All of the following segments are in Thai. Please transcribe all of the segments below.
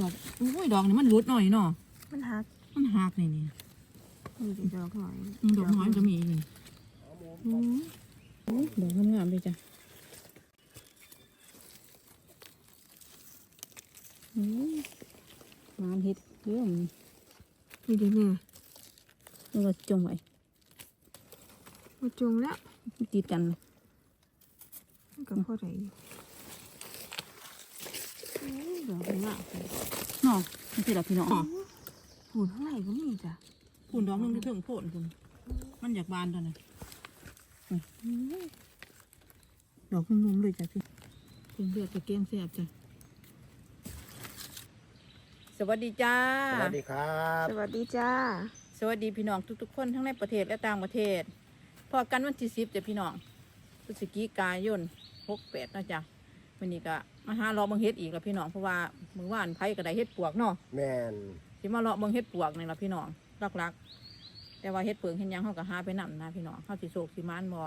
ดอกอุ้ยดอกนี่มันรุดหน่อยเนาะมันหักมันหักนี่นี่มีแต่ดอกหอยอืมดอกน้อยก็มีนี่อืมอุ้ยดอกงามๆเลยจ้ะอืมงามเฮ็ดเรื่องนี้นี่ดิแม่นี่ก็จงไว้มาจงแล้วติดกันเลยมันกับพ่อไหน ดอกนี่อะเนาะนี่สิล่ะพี่น้องหูเท่าไหร่ก็มีจ้ะคุณดอกนึงที่เพิ่งโผล่คุณมันอยากบานตอนนั้นดอกนุ่มๆเลยจ้ะพี่เพิ่งเลือดตะเกียงแซ่บจ้ะสวัสดีจ้า สวัสดีครับ สวัสดีจ้า สวัสดีพี่น้องทุกๆ คนทั้งในประเทศและต่างประเทศ พอกันวันที่สิบจ้ะพี่น้องพฤศจิกายนหกแปดนะจ๊ะวันนี้ก็ มาหาเลาะเบังเฮ็ดอีกแล้วพี่น้องเพราะว่ามือว่านไผ่ก็ได้เฮ็ดปวกเนาะแมนที่มาเลาะเบังเฮ็ดปวกนี่ละพี่น้องรักๆแต่ว่าเฮ็ดเปิงเฮ็ดหยังเขาก็หาไปนํนะพี่น้องเขาสิโศกสิมานบ่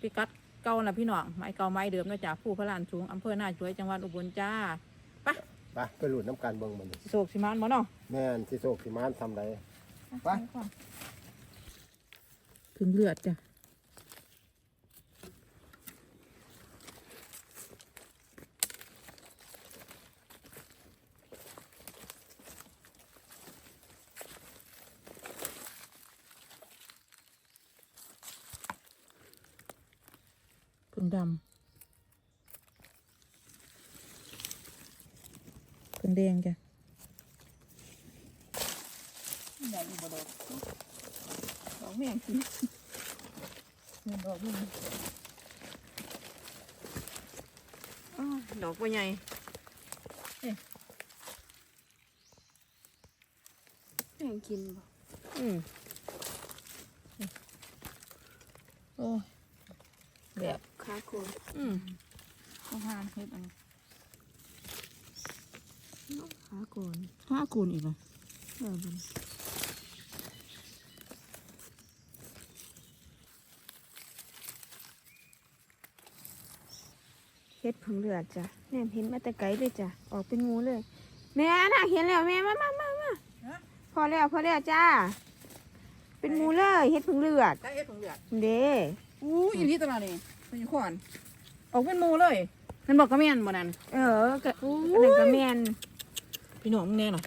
พิกัดเก่านะพี่น้องไม้เก่าไม้เดิมนะจ๊ะผู้พระลานสูงอำเภอหน้าช่วยจังหวัดอุบลจ้าไปไปหลุดน้ำกันเบิ่งมันนี่สิโศกสิมานบ่เนาะแมนที่โศกที่มานทำไร ไป ถึงเลือดจ้ะผึ่งดำผึ่งแดงจ้ะใหญ่อยู่บ่ดอกดอกแม่งสิเงินดอกนี่อ้อดอกว่าใหญ่แม่งกินบ่อืมโอ้ยแบบขาโคนอืมต้องหานเฮ็ดอัน ขาโคนห้าคูณอีกเหรอเออบุญเฮ็ดผงเลือดจ้ะแม่เห็นมาแต่ไกลเลยจ้ะออกเป็นงูเลย แม่น่ะเห็นแล้วแม่มามามามาพอแล้วพอแล้วจ้า เป็นงูเลยเฮ็ดผงเลือดได้เฮ็ดของเลือดเด้อู้อีนี่ตลาดนี่เป็นขวานออกเป็นหมูเลยมันบอกกระเมียนบ่นั่นเออกะอันนั้นก็แม่น พี่น้องมึงแน่หรอ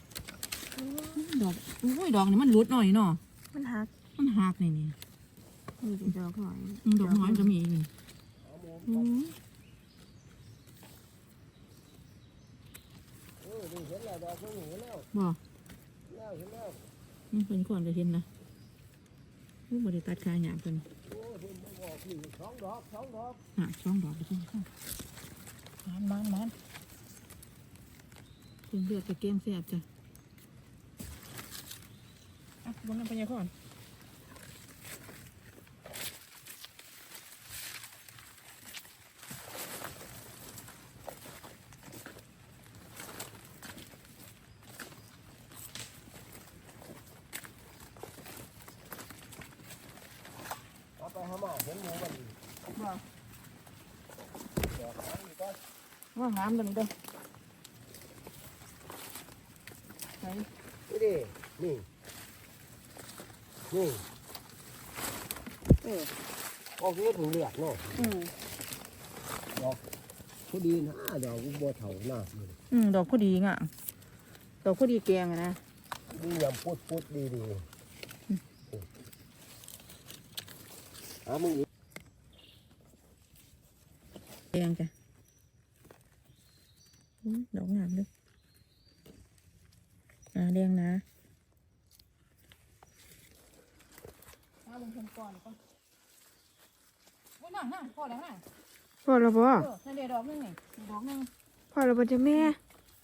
ดอกอุ้ยดอกนี่มันรุดหน่อยเนาะมันหักมันหักนี่นี่มีแต่ดอกหอยอืมดอกน้อยก็มีนี่อืมเออนี่เห็นแล้วดอกมันเห็นแล้วบ่แล้วเห็นแล้วมันเป็นขวานจะเห็นนะอู้บ่ได้ตัดขาหยาบเพิ่นโอ้เห็นมันบอกนี่สองดอกสองดอกอะช่องดอกไปช่องข้างมันมันมัน ถึงเลือดตะเกียงแซ่บจ้ะอะบนนั้นไปยังก่อนเอาไปหาหมาเห็นหมูมันนี่บ่ดอกนั้นนี่ก็ว่างามเลยเด้อไหน นี่ดิ นี่ นี่เออออกนี้ถึงเลือดเนาะอืมดอกพอดีนะดอกบัวเถาหน้ามันอืมดอกพอดีง่ะดอกพอดีแกงอะนะดียำพุดพุดดีดีหามึงอีกแกงจ้ะอืมดอกงามเลยอ่าแดงนะมาลงทุนก่อนก่อนโอ้ยนั่งนั่งพอแล้วนั่ง พอแล้วบ่เออนั่นเดี๋ยวดอกหนึงนี่ดอกหนึงพอแล้วบ่จ้ะแม่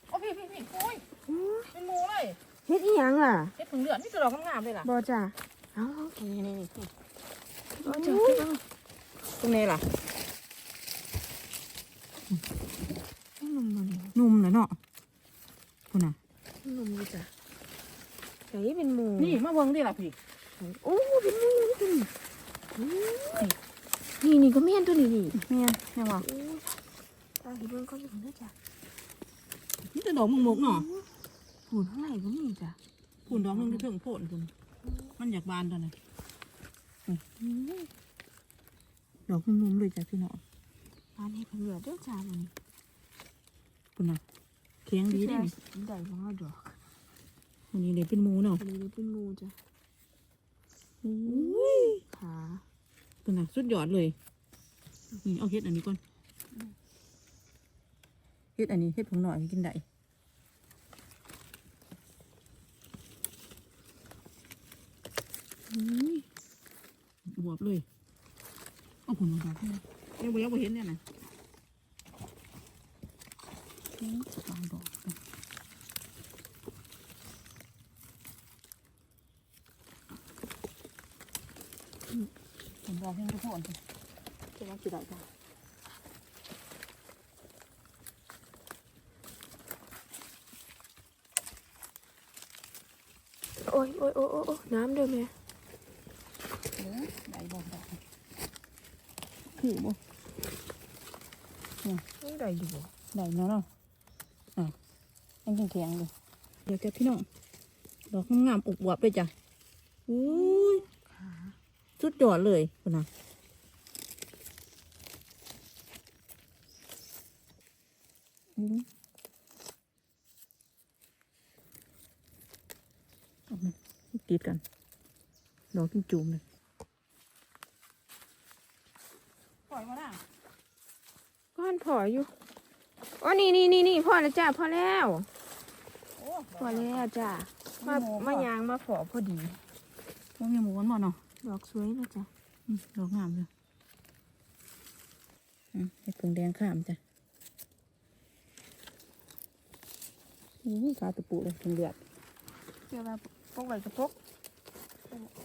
โอ้พี่พี่พี่โอ้ยโอ้ยเป็นหมูเลยเฮ็ดอีหยังล่ะเฮ็ดผึ่งเลือดนี่จะดอกงามๆเลยล่ะบ่จ้ะเอานี่นี่นี่ๆบ่จ้ะเอาตรงนี้ล่ะเอานมมาเลยนุ่มเลยเนาะคุณน่ะนมดีจ้ะไหนเป็นหมูนี่มาเบิ่งดิล่ะพี่โอ้เป็นหมูนี่ตัวนี้โอ้ย นี่นี่ก็แม่นตัวนี้นี่แม่นแม่ว่าโอ้ยตาเห็นเบิ่งก็อยู่นะจ้ะนี่จะดอกมุกๆเนาะปูนข้างในก็มีจ้ะพุ่นดอกหนึงที่เพิ่งโผล่พุ่นมันอยากบานตอนนั้นอืมดอกนุ่มๆเลยจ้ะพี่น้องบ้านให้เพิ่นเหลือเด้อจ้ามันพุ่นน่ะเคียงดีได้ได้นี่ได้บ่ฮอดดอกวันนี้เลยเป็นหมูเนาะอันนี้เลยเป็นงูจ้ะอุ้ยขา พุ่นน่ะสุดยอดเลยนี่เอาเฮ็ดอันนี้ก่อนเฮ็ดอันนี้เฮ็ดผงหน่อยกินได้อุ้ยบวบเลยเอาผลมาแบบนี้ยังบ่ยังบ่เห็นเนี่ยนะอืมสามดอกนะอืมเห็น ดอกให้ทุกคนสิจะว่าสิได้จ้ะโอ้ยโอ้ยโอ้ยโอ้ยน้ำเด้อแม่เออได้บ่ได้คือบ่ยังได้อยู่บ่ได้เนาะเนาะอะยังแข็งๆเลยเดี๋ยวจ้ะพี่น้องดอกงามๆอุบวับเลยจ้ะอุ้ย สุดยอดเลยคุณนะอืมเอามาติดกันดอกจุ่มๆเลยปล่อยมาได้ก้อนพออยู่อ๋อนี่นี่นี่นี่พอแล้วจ้าพอแล้วโอ้พอแล้วจ้ามาโอ้โหมายางมาพอพอดีมันมีหมูมันบ่เนาะ ดอกสวยนะจ้ะอืมดอกงามเลยอืมให้ผงแดงข้ามจ้ะอู้หูขาตะปูเลยผงเดือดเจ้าว่าพกไว้ก็พก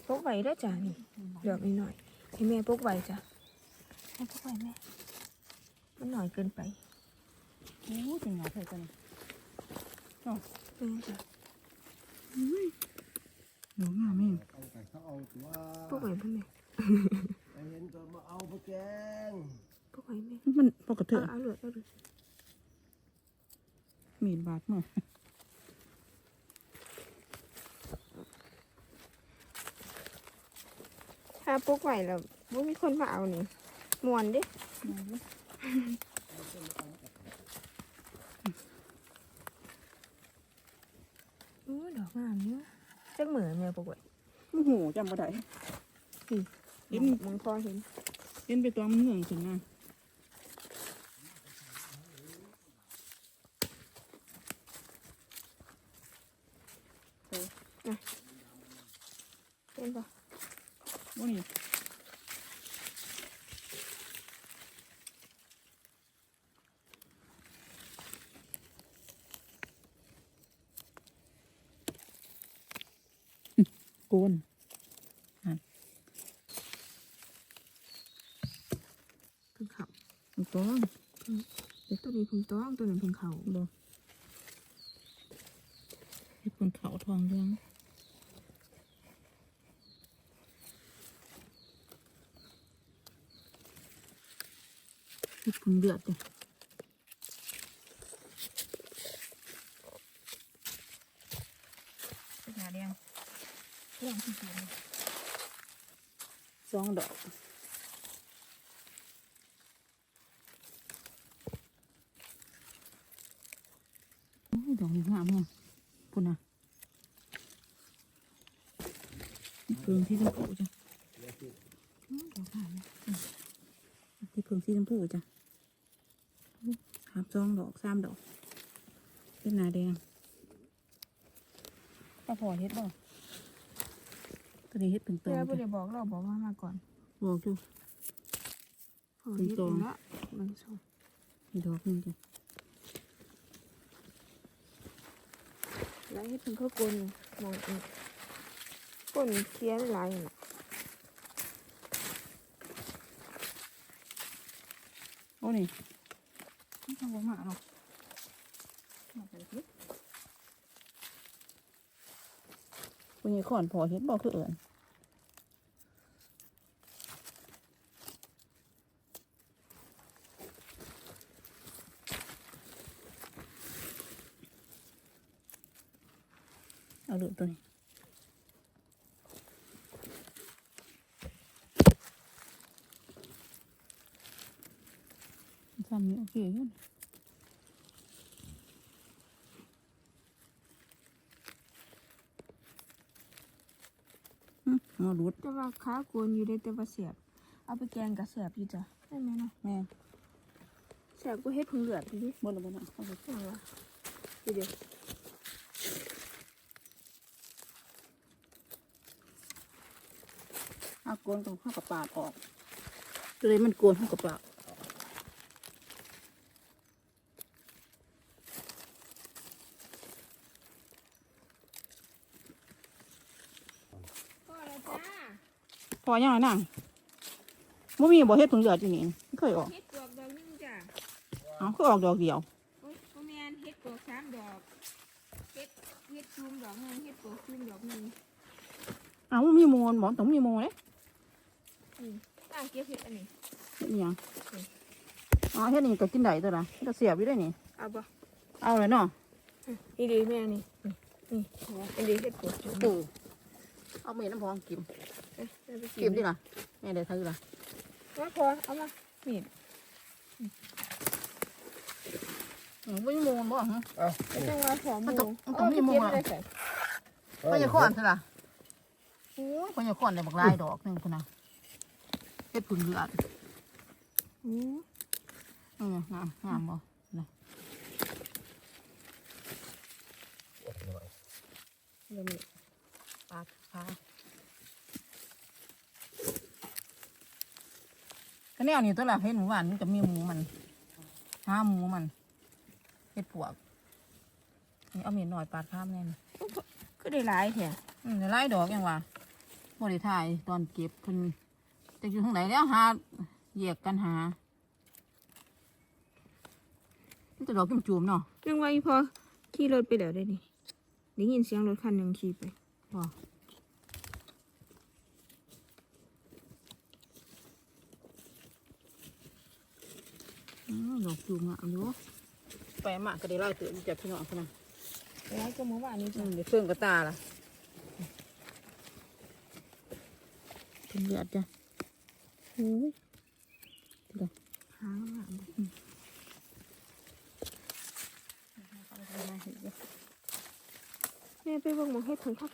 พกไว้ได้อจ้านี่ดอกนิดหน่อยให้แม่พกไว้จ้ะให้พกไว้แม่ มันหน่อยเกินไปโอ้ถึงหนาเธอกันเออจ้ะ ดอกงามแม่งเอาแต่เขาเอาตัวพกไว้พ่อแม่ไปเห็นตัวมาเอาไปแกงพกไว้แม่มันปกติเอาเอาเลยเอาเลยมีดบาดเนาะถ้าพกไว้แล้วบ่มีคนมาเอานี่มวนเดิโอ้ดอกงามเนาะ จักเหมือนแม่พกไว้โอ้โหจำบ่ได้เห็นมึงพอเห็นเห็นไปตัวมันเหนื่อยถึงนะ เห็นปะ ว่านี่โกนเพิ่งเขามันก้อนเดี๋ยวตัวนี้เพิ่งต้องตัวนั้นเพิ่งเขาบ่เฮ็ดเป็นเขาทองเรื่องเฮ็ดพึ่งเดือดจ้ะหาแดงแดงที่สุดสอง ดอกดอกนี้งามแฮงพุ่นน่ะเพิ่งที่ชมพูจ้ะดอกงามที่เพิ่งที่ชมพูจ้ะโอ้ยหาบสองดอกสามดอกเป็นหนาแดงป้าพอเฮ็ดบ่ ตัวนี้เฮ็ดเป็นตัวเจ้าจ้ะบ่ได้บอกเราบอกว่ามาก่อนบอกอยู่พอเฮ็ดเพิ่งโตเองละมันสวยมีดอกหนึงจ้ะแล้วเฮ็ดเป็นข้าวกลนมองอีกกลนเคลียร์หลายน่ะโอ้นี่ไม่ทำบ่มาหรอกมาไปสิวันนี้ขอนพอเฮ็ดบอกคือเอิญ เอาลูกตัวนี้ทำนี่โอเคอยู่อืมมาดูดแต่ว่าขาโกนอยู่ได้แต่ว่าเสียบ เอาไปแกงกับเสียบอยู่จ้ะได้ไหมเนาะแม่เสียบก็เฮ็ดผงเลือดดูดิบนบนเอาไปเอาวะดูเดี๋ยว เอาโกนตรงข้าวกับปาดออกตัวเลยมันโกนข้าวกับปาดพอแล้วจ้าพอยังไงนั่งบ่มีบ่เฮ็ดถึงเหลือดอยู่นี่ไม่เคยออกเฮ็ดกวกดอกหนึงจ้ะเอาคือออกดอกเดียวโอ้ยบ่แม่นเฮ็ดกวกสามดอกเฮ็ดเฮ็ดซูมดอกหนึงเฮ็ดกวกซูมดอกหนึงเอาบ่มีมูลบ่ต้องมีมูลเลย อะเก็บเฮ็ดอันนี้เฮ็ดอิหยังอืมอ๋อเฮ็ดนี่ก็กินได้ตัวละก็เสียบอยู่ได้นี่ เอาบ่เอาเลยเนาะนี่ดีแม่นี่นี่นี่อันนี้เฮ็ดกวกจูเออเอาเม็ดน้ำพองกิมเอ๊ะเอาไปกิมดิล่ะแม่ได้ถือล่ะมาพอเอามามีดอืมบ่มีมูลบ่ฮะเอ้าจังว่าพอหมันมูต้องมันต้องมีหมู่อะเาไปเก็บไว้ใส่พญาคอนซะล่ะโอ้ยพญาคอนได้บักหลายดอกหนึงพุ่นน่ะเฮ็ดผึ่งเหลือดอืมเอองามงามบ่นะเดี๋ยวนี้ปาดขาก็แนวนี้ตัวละเฮ็ดหมูหวานมันก็มีหมูมันห้าหมูมันเฮ็ดปวกนี่เอาเมีดหน่อยปาดข้ามแน่นก็ได้หลายแท้อืมเดี๋ยวไล่ดอกยังวะบ่ได้ถ่ายตอนเก็บเพิ่น จะอยู่ทางไหนแล้วหาแยกกันหานี่จะดอกจุ่มๆเนาะจังว่าอีพอขี่รถไปแล้วได้นี่ได้ยินเสียงรถคันหนึงขี่ไปบ่อืมดอกจุ่มอะอยู่ไปมากก็ได้ไล่เตือนจากพี่น้องคนนั้นแล้วก็เมื่อวานนี้อืจ้ะมเดี๋ยวเฟื่องกับตาล่ะเป็นเลือดจ้ะ โอ้ยหางอะแม่ไปเบิ่งหมองเฮ็ดผลข้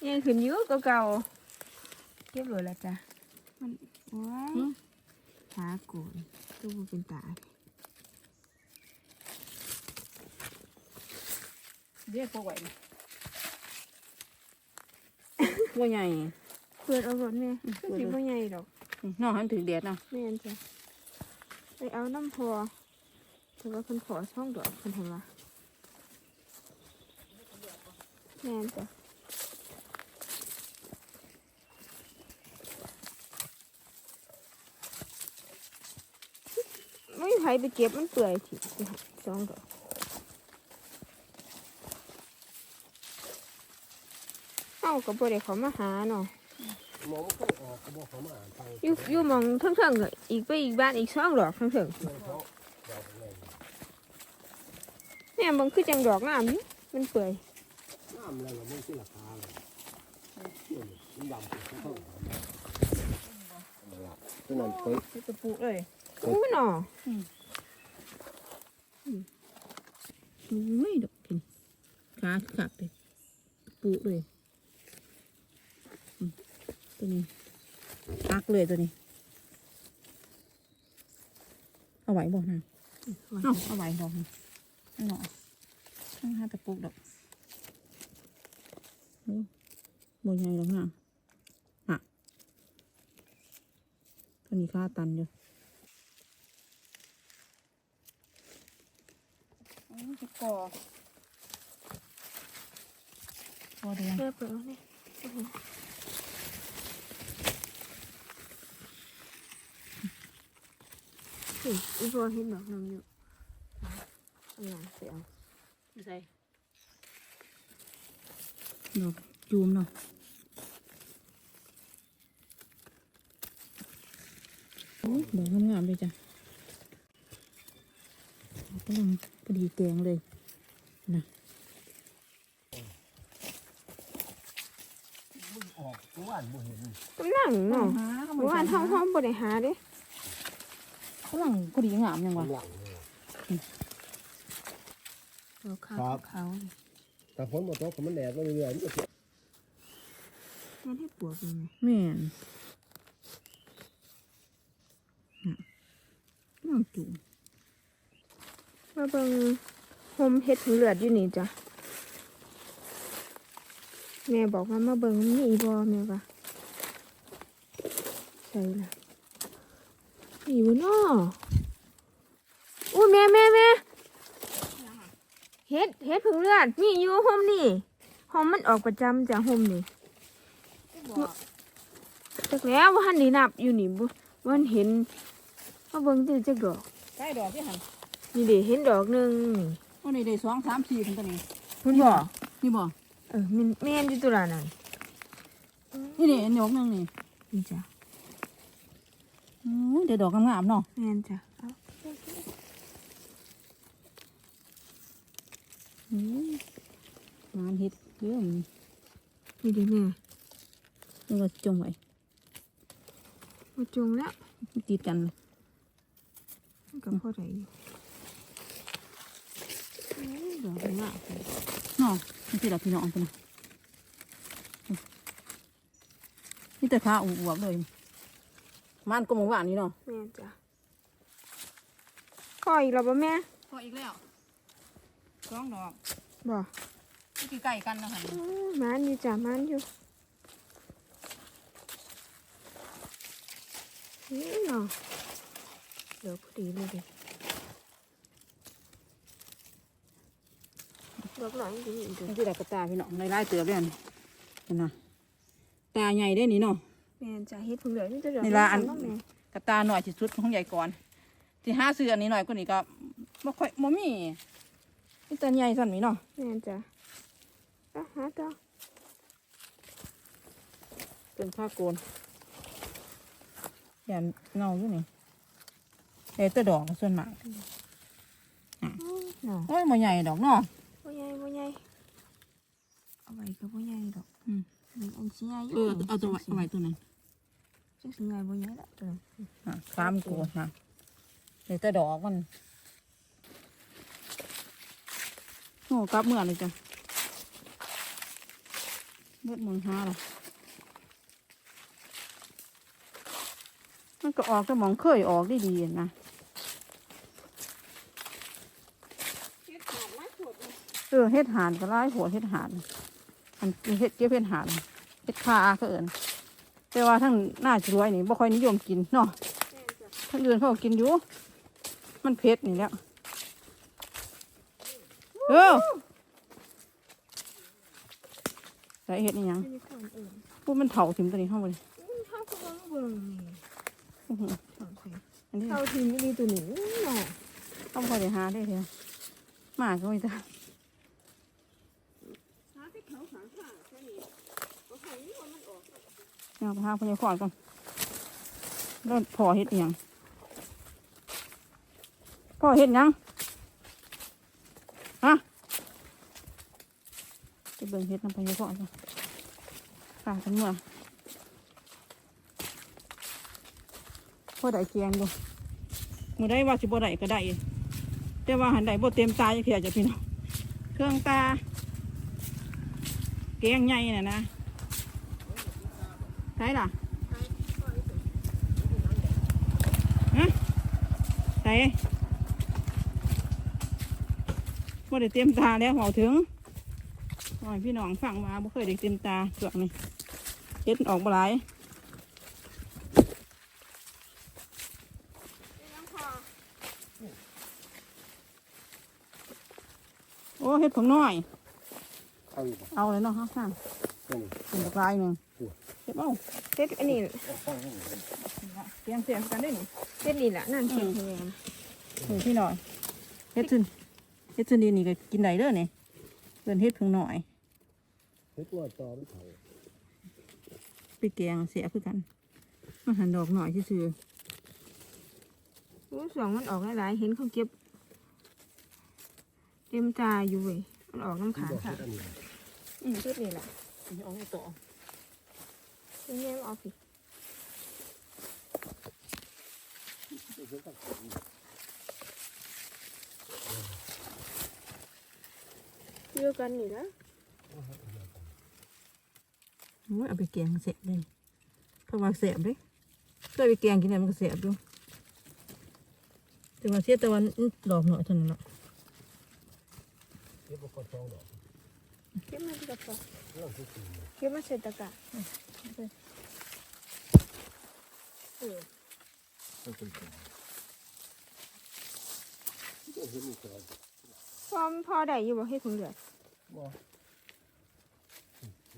าวกลใหญ่บ่ดิใหญ่บ่ก็สองดอกก็นางหักไหมลงอะเออนี่บ่ยังขึ้นอยู่ก็เก่าเก็บเลยละจ้ะมันโอ้ยหาโกนตู้เป็นตาเรียกพวกไหวนะว่าใหญ่เปิดเอารถแม่ก็สิบ่ใหญ่ดอกน้องหันถึงเดียดนะแม่นจ้ะไปเอาน้ำพอแต่ว่าเพิ่นขอช่องดอกเพิ่นทำว่าแม่นจ้ะ ไม่มีใครไปเก็บมันเปื่อยทีสิหาสองดอกเอ้าก็บ่ได้เขามาหาเนาะหมองเขาออกก็บอกเขามาอ่านทางอยู่อยู่หมองเทิงๆก็อีกไปอีกบ้านอีกสองดอกเทิงเพื่อนเขาดอกแรงๆเนี่ยมันคือจังดอกงามอยู่มันเปื่อยน้ำอะไรก็ไม่ใช่ราคาเลยมันดำเขาเข้าหามาละตัวนั้นเปิดจะปลูกเลย อู้หนออุ้ยดอกกินขาขักเลยปลูกเลยอืมตัวนี้พักเลยตัวนี้ เอาไหวบอกนะเอาเอาไหวดอกนี่อันหนอข้างห้าตะปลูกดอกโอ้โบใหญ่ดอกนะอะตัวนี้ค่าตันอยู่ อืมจะ ก่อพอเดียวเรียบร้อยเนี่ยโอ้โหเฮ้ยอีพอเห็นดอกนึงอยู่เอาหลังไปเอาใส่ดอกจูมเนาะโอ้ยดอกงามๆเลยจ้ะ กำลังพอดีแกงเลยนะมึงออกกูว่านบ่เห็นกำลังเนาะหาเมื่อวานเฮาเฮาบ่ได้หาเด้กำลังพอดีงามยังวะกำลังเลยดอกขาวครับขาวแต่ฝนบ่ตกก็มันแดดมาเรื่อยๆมันก็สิงั้นให้ปวกเลยไหมแม่นน่ะกำลังจูม มาเบิงโฮมเฮ็ดหูเลือดอยู่นี่จ้ะ แม่บอกว่ามาเบิงมีอีบ่แม่ว่าใช่ละมีบ่น้ออุ้ยแม่แม่แม่เฮ็ดเฮ็ดผึ่งเลือดมีอยู่โฮมนี่โฮมมันออกประจำจ้ะโฮมนี่จักแล้วว่าหันนี่นับอยู่นี่บ่วันเห็นมาเบิ่งติจักดอกใกล้ดอกที่หัน นี่เดี๋เห็นดอกหนึ่งนี่วันนี้ได้สองสามสี่ถึงตัวนี้คุณบอกนี่บ่เออมันแม่นอยู่ตัวละนั่นนี่นี่อันดอกหนึงนี่นี่จ้ะอือเดี๋ยวดอกงามๆเนาะแม่นจ้ะเอาอืองานเฮ็ดเยอะมันนี่เดี๋แม่นี่ก็จงไว้มาจงแล้วติดกันมันก็พอได้อยู่ โอ้ยดอกงามเนาะนี่สิเราพี่น้องกันนะนี่แต่ขาอวบๆเลย มันก็หมหวานนี่เนาะแม่นจ้ะพออีกแล้วบ่แม่พออีกแล้วสองดอกบ่ที่ใกล้กันนะฮะอื้อมันอยู่จ้ะมันอยู่นี่เนาะเดี๋ยวพอดีเลยเดิ ดอกหน่อยดีอีกเด้อนี่คือดอกกระตาพี่น้องไล่ๆเตือเรื่อนนี่นะตาใหญ่ได้นี่เนาะ แม่นจ้ะเฮ็ดผึ่งเหลืองนี่จะดอกนี่ล่ะอันเาแม่กระตาหน่อยที่สุดของใหญ่ก่อนที่ห้าซื้ออันนี้หน่อยกว่านี้ก็ไม่ค่อยบ่มีนี่แต่ใหญ่สั่นมีเนาะแม่นจ้ะอะหาต่อเป็นผ้าโกนแย่เงาอยู่นี่เอตัวดอกส่วนมากเนาะโอ้ยมันใหญ่ดอกเนาะบ่ใหญ่บ่ใหญ่ เอาไว้ก็บ่ใหญ่ดอกอืมมันอันสิใหญ่อยู่เออเอาตัวไว้เอาไว้ตัวนั้นจังสิใหญ่บ่ใหญ่ละตัวนั้นอะสามโกนฮะเอตัวดอกมันโอ้กลับเมื่อเลยจ้ะเบิดมือห้าละมันก็ออกแต่หมองเคยออกได้ดีๆนะเฮ็ดขาดมาสุดเลยเออเฮ็ดหานก็ร้ายหัวเฮ็ดหาน อันเฮ็ดเก็บเฮ็ดหานเฮ็ดคาก็เอินแต่ว่าทั้งหน้าจรวยนี่บ่ค่อยนิยมกินเนาะแม่นจ้ะทั้งอื่นเขาก็กินอยู่ มันเผ็ดนี่แหล้วเออใส่เฮ็ดนี่ยังมีคนอื่นพูดมันเถาถิ่มตัวนี้เข้าไปอุ้ยเฮาก็บ่เบิ่งนี่อื้อหือเอาไปอันนี้เฮาทีมนี่ตัวนี้เนาะต้องคอยได้หาได้เถอะหมาก็ไม่ได้ หาที่เขาหาหาแค่นี้บ่ให้นี่ว่ามันออก เอาไปหาพญาขอดก่อนแล้วพอเฮ็ดอิหยังพ่อเฮ็ดยังฮะไปเบิ่งเฮ็ดน้ำพญาขอดก่อนฝากกันเมื่อพ่อได้เกียงดูมือได้ว่าสิบ่ได้ก็ได้แต่ว่าหันได้บ่เต็มตาจะเพียจะพี่น้องเครื่องตาเกียงใหญ่น่ะนะ ใช่ล่ะใส่บ่ได้เต็มตาแล้วเหมาถึงหน่อยพี่น้องฟังมาบ่เคยได้เต็มตาส่วนนี้เฮ็ดออกบ่หลายโอ้เฮ็ดผมน้อยเอาอยู่บ่เอาเลยเนาะฮะสร้าง ตัวนี้เป็นตะไคร้หนึ่งเก็บเอาเฮ็ดอันนี้เอาฟังให้หน่อยเตรียมเสียงกันได้หนิเฮ็ดนี่ล่ะนั่นเฮ็ดแม่นนี่พี่หน่อยเฮ็ดขึ้นฮ็ดชนิดนี้ก็กินได้เด้อนี่เพิ่นเฮ็ดเพิ่งหน่อยเฮ็ดว่าตอมนเขาไปแกงเสียคือกันมาหันดอกหน่อยซื่อรู้สองมันออกหลายๆเห็นเขาเก็บเต็มตาอยู่เว้ยมันออกน้ำที่ขาบอกค่ะเฮ็ดอันนี้อืมชุดนี้แหละๆ เอาให้ต่อนี่แม่เอาผิดเดียวกันนี่นะโอ้ยเอาไปแกงเสียเลยเพราะว่าเสียบเด้เคยไปแกงกินเนี่ยมันก็เสียบอยู่แต่ว่าเสียต่วันดอกหน่อยเท่านั้นเนาะเฮ็ดบ่คนช่องดอก เก็บมาที่กระเป๋าเรื่องที่สี่เก็บมาเสร็จตะกะเออต้องเป็นคนที่เห็นมีแต่พอพอได้อยู่บ่ให้ผงเหลือดบ่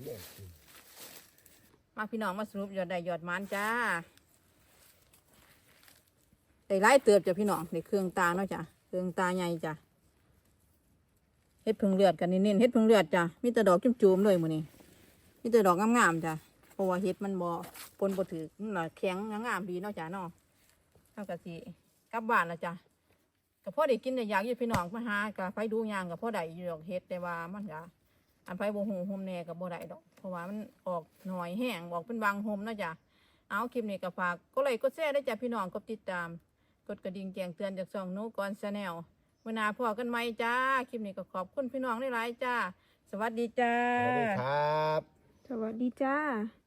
แย่จริงมาพี่น้องมาสรุปยอดได้ยอดมันจ้าได้ไล่เติบจ้ะพี่น้องได้เครื่องตาเนาะจ้ะเครื่องตาใหญ่จ้ะ เฮ็ดพึ่งเลือดกันเน้นๆเฮ็ดพึ่งเลือดจ้ะมีแต่ดอกจุ่มๆเลยมื้อนี้มีแต่ดอกงามๆจ้ะเพราะว่าเฮ็ดมันบ่ปนบ่ถือมันน่ะแข็งงามๆดีเนาะจ้ะเนาะเฮาก็สิกลับบ้านแล้วจ้ะก็พอได้กินได้อยากอยู่พี่น้องมาหาก็ไปดูยางก็พอได้อยู่ดอกเฮ็ดแต่ว่ามันก็อันไปบ่ฮู้โฮมแน่ก็บ่ได้ดอก เพราะว่ามันออกหน่อยแห้งออกเป็นบางโฮมเนาะจ้ะเอาคลิปนี้ก็ฝากก็ไลค์กดแชร์ได้จ้ะพี่น้องกดติดตาม กดกระดิ่งแจ้งเตือนจากช่องหนูก่อนชาแนล เมื่อหนาพอกันไหมจ้า คลิปนี้ก็ขอบคุณพี่น้องหลายๆจ้า สวัสดีจ้า สวัสดีครับ สวัสดีจ้า